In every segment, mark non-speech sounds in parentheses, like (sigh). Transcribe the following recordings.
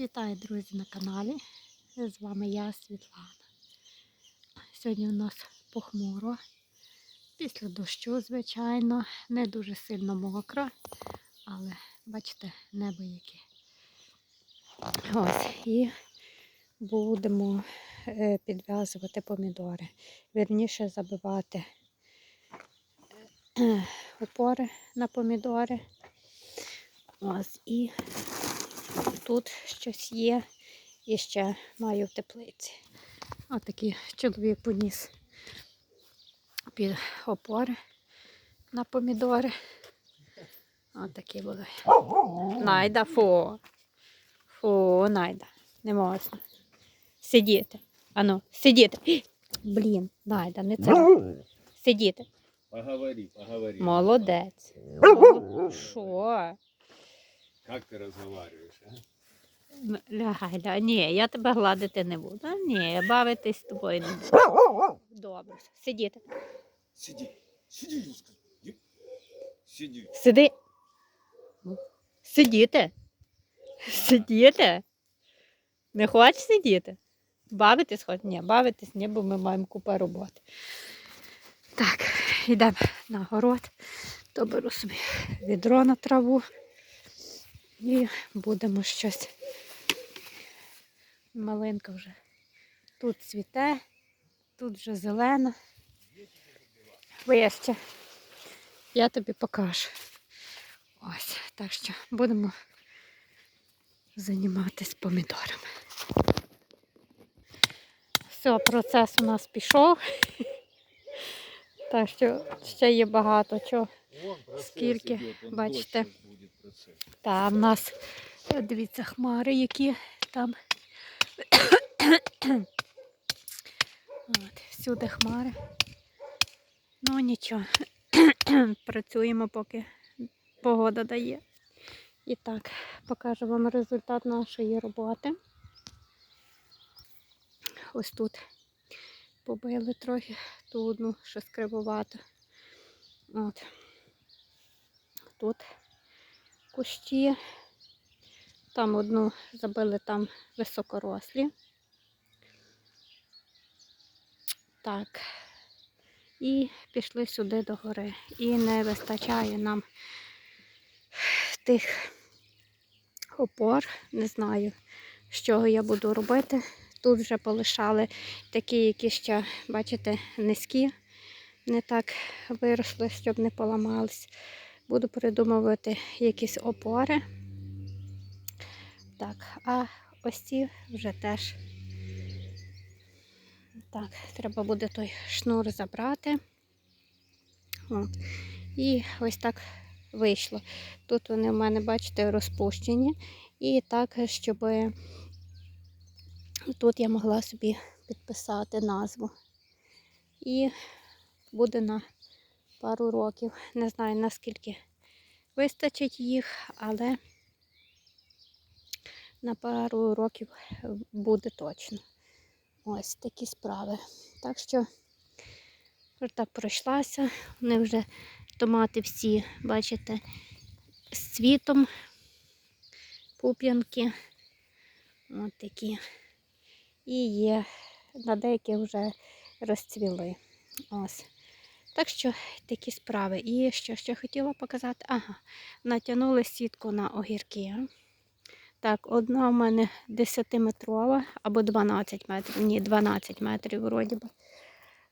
Вітаю, друзі, на каналі. З вами я, Світлана. Сьогодні у нас похмуро. Після дощу, звичайно, не дуже сильно мокро, але бачите, небо яке. Ось, і будемо е, підв'язувати помідори. Вірніше забивати е, опори на помідори. Ось, і тут щось є і ще маю в теплиці. Отакий чоловік поніс під опори на помідори. Отакі були. Найда, фу. Фу, найда. Не можна. Сидіти. Ану, сидіти. (gasps) Блін, найда, не це. Сидіти. Поговори, поговори. Молодець. Що? Как ты разговариваешь, а? М, Лягай. Ні, я тебе гладити не буду. А, Ні, бавитись з тобою не буду. Добре, сидіти. Сиди, сиди, я сказал. Иди. Сиди. Сиди. Сидіти. Сидіти. Не хочеш сидіти? Бавитись хоч? Ні, бавитись ні, бо ми маємо купу роботи. Так, йдемо на город, то беру собі відро на траву і будемо щось. Малинка вже тут цвіте, тут вже зелена. Вище. Я тобі покажу. Ось, так що будемо займатися помідорами. Все, процес у нас пішов. Так що ще є багато чого. Скільки, бачите? Та в нас, е, дивіться, хмари, які там. От, всюди хмари. Ну нічого. Працюємо, поки погода дає. І так, покажу вам результат нашої роботи. Ось тут побили трохи ту одну, що скривувато. От. Тут кущі. Там одну забили там високорослі. Так. І пішли сюди до гори. І не вистачає нам тих опор. Не знаю, з чого я буду робити. Тут вже полишали такі, які ще, бачите, низькі, не так виросли, щоб не поламались. Буду придумувати якісь опори. Так, а ось ці вже теж. Так, треба буде той шнур забрати. От. І ось так вийшло. Тут вони в мене, бачите, розпущені. І так, щоб тут я могла собі підписати назву. І буде на пару років. Не знаю наскільки вистачить їх, але на пару років буде точно. Ось такі справи. Так що так пройшлася. Вони вже томати всі, бачите, з цвітом, пуп'янки. Ось такі. І є, на деякі вже розцвіли. Ось. Так що такі справи. І що ще хотіла показати? Ага, натягнули сітку на огірки. Так, одна у мене 10-метрова або 12 метрів. Ні, 12 метрів вроді би.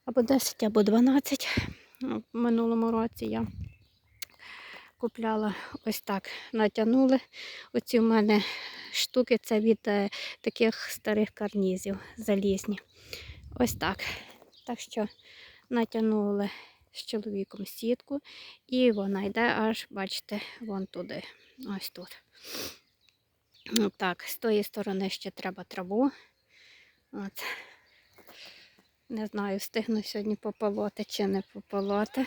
Або 10, або 12. Ну, В минулому році я купляла ось так, натягнули. Оці в мене штуки це від е, таких старих карнізів залізні. Ось так. Так що натягнули з чоловіком сітку, і вона йде аж, бачите, вон туди. Ось тут. Ну, Так, з тої сторони ще треба траву. От. Не знаю, встигну сьогодні пополоти чи не пополоти.